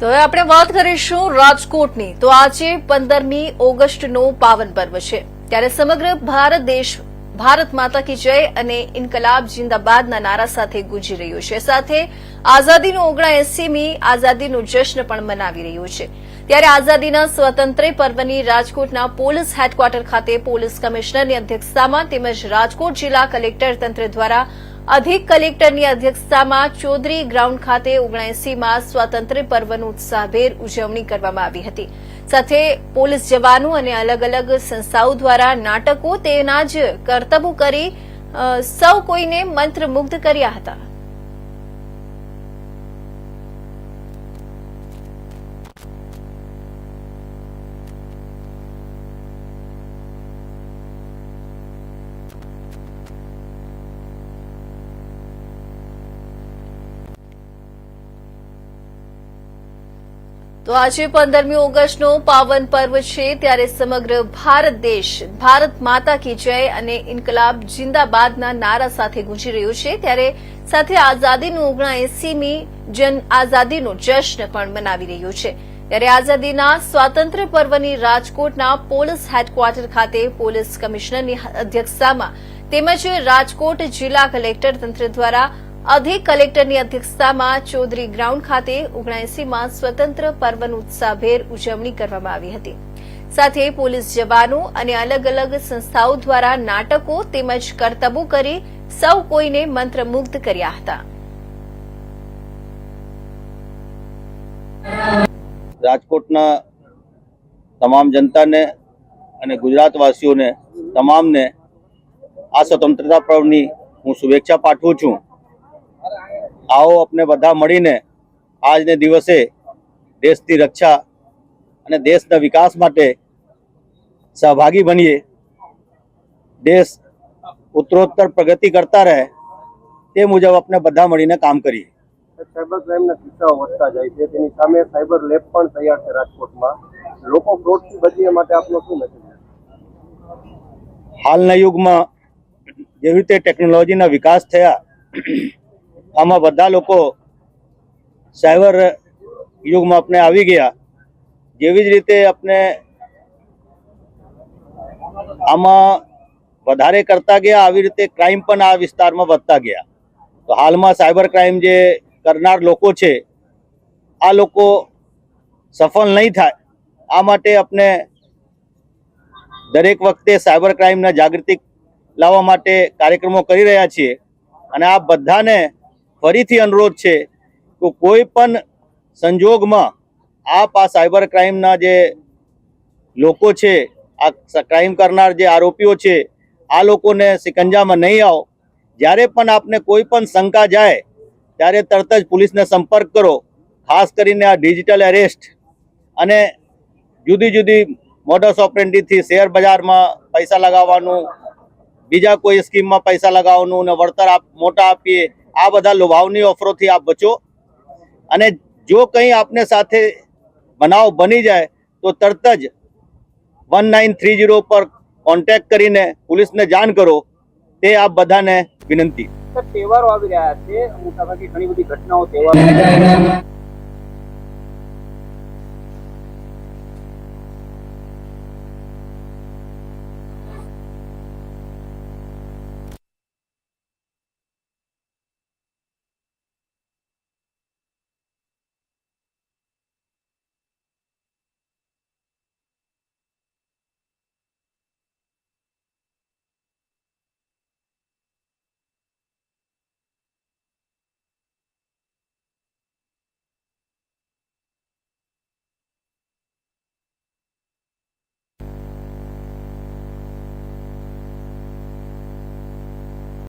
તો હવે આપણે વાત કરીશું રાજકોટની. તો આજે પંદરમી ઓગસ્ટનો પાવન પર્વ છે. ત્યારે સમગ્ર ભારત દેશ, ભારત માતા કી જય અને ઇન્કલાબ જિંદાબાદના નારા સાથે ગુંજી રહ્યો છે. સાથે આઝાદીનો ઓગણા એસીમી આઝાદીનો જશ્ન પણ મનાવી રહ્યું છે. ત્યારે આઝાદીના સ્વતંત્ર પર્વની રાજકોટના પોલીસ હેડક્વાર્ટર ખાતે પોલીસ કમિશનરની અધ્યક્ષતામાં તેમજ રાજકોટ જિલ્લા કલેક્ટર તંત્ર દ્વારા અધિક કલેક્ટરની અધ્યક્ષતામાં ચૌધરી ગ્રાઉન્ડ ખાતે ઓગણએસીમાં સ્વાતંત્ર્ય પર્વનું ઉત્સાહભેર ઉજવણી કરવામાં આવી હતી. સાથે પોલીસ જવાનો અને અલગ અલગ સંસ્થાઓ દ્વારા નાટકો તેના જ કરતબો કરી સૌ કોઈને મંત્રમુગ્ધ કર્યા હતા. તો આજે પંદરમી ઓગસ્ટનો પાવન પર્વ છે, ત્યારે સમગ્ર ભારત દેશ, ભારત માતા કી જય અને ઇન્કલાબ જિંદાબાદના નારા સાથે ગુંજી રહ્યો છે. ત્યારે સાથે આઝાદીનું ઓગણા એસીમી જન આઝાદીનો જશ્ન પણ મનાવી રહ્યો છે. ત્યારે આઝાદીના સ્વાતંત્ર્ય પર્વની રાજકોટના પોલીસ હેડક્વાર્ટર ખાતે પોલીસ કમિશનરની અધ્યક્ષતામાં તેમજ રાજકોટ જિલ્લા કલેક્ટર તંત્ર દ્વારા અધિક કલેક્ટરની અધ્યક્ષતામાં ચૌધરી ગ્રાઉન્ડ ખાતે ઓગણએસીમાં સ્વતંત્ર પર્વની ઉત્સાહભેર ઉજવણી કરવામાં આવી હતી. સાથે પોલીસ જવાનો અને અલગ અલગ સંસ્થાઓ દ્વારા નાટકો તેમજ કરતબો કરી સૌ કોઈને મંત્રમુગ્ધ કર્યા હતા. રાજકોટના તમામ જનતાને અને ગુજરાતવાસીઓને, તમામને આ સ્વતંત્રતા પર્વની હું શુભેચ્છા પાઠવું છું. આવો આપણે બધા મળીને આજને દિવસે દેશની રક્ષા અને દેશના વિકાસ માટે સહભાગી બનીએ. દેશ ઉત્તરોત્તર પ્રગતિ કરતા રહે તે મુજબ આપણે બધા મળીને કામ કરીએ. સાયબર ક્રાઇમના કિસ્સાઓ વધતા જાય છે. તેની સામે સાયબર લેબ પણ તૈયાર છે રાજકોટમાં. લોકો ફ્રોડથી બચીએ માટે આપનો શું મેસેજ હાલના યુગમાં જેવી રીતે ટેકનોલોજીના વિકાસ થયા આમાં બધા લોકો સાયબર યુગમાં આપણે આવી ગયા. જેવી જ રીતે આપણે આમાં વધારે કરતા ગયા, આવી રીતે ક્રાઇમ પણ આ વિસ્તારમાં વધતા ગયા. તો હાલમાં સાયબર ક્રાઇમ જે કરનાર લોકો છે, આ લોકો સફળ નહીં થાય. આ માટે આપણે દરેક વખતે સાયબર ક્રાઇમના જાગૃતિ લાવવા માટે કાર્યક્રમો કરી રહ્યા છીએ. અને આ બધાને ફરીથી અનુરોધ છે કે કોઈ પણ સંજોગમાં આપ આ સાયબર ક્રાઇમના જે લોકો છે, આ ક્રાઇમ કરનાર જે આરોપીઓ છે, આ લોકોને સિકંજામાં નહીં આવો. જ્યારે પણ આપને કોઈ પણ શંકા જાય, ત્યારે તરત જ પોલીસને સંપર્ક કરો. ખાસ કરીને આ ડિજિટલ એરેસ્ટ અને જુદી જુદી મોડસ ઓપરેન્ડીથી શેર બજારમાં પૈસા લગાવવાનું બીજા કોઈ સ્કીમમાં પૈસા લગાવવાનું ને વળતર આપ, મોટા આપીએ, આ બધા લોભાવની ઓફરોથી આપ બચો. અને જો કંઈ આપને સાથે બનાવ બની જાય, તો તરત જ વન નાઇન થ્રી જીરો પર કોન્ટેક્ટ કરીને પોલીસને જાણ કરો. તે આપ બધાને વિનંતી. તહેવારો આવી રહ્યા છે. મોટાભાગે ઘણી બધી ઘટનાઓ, તહેવારો.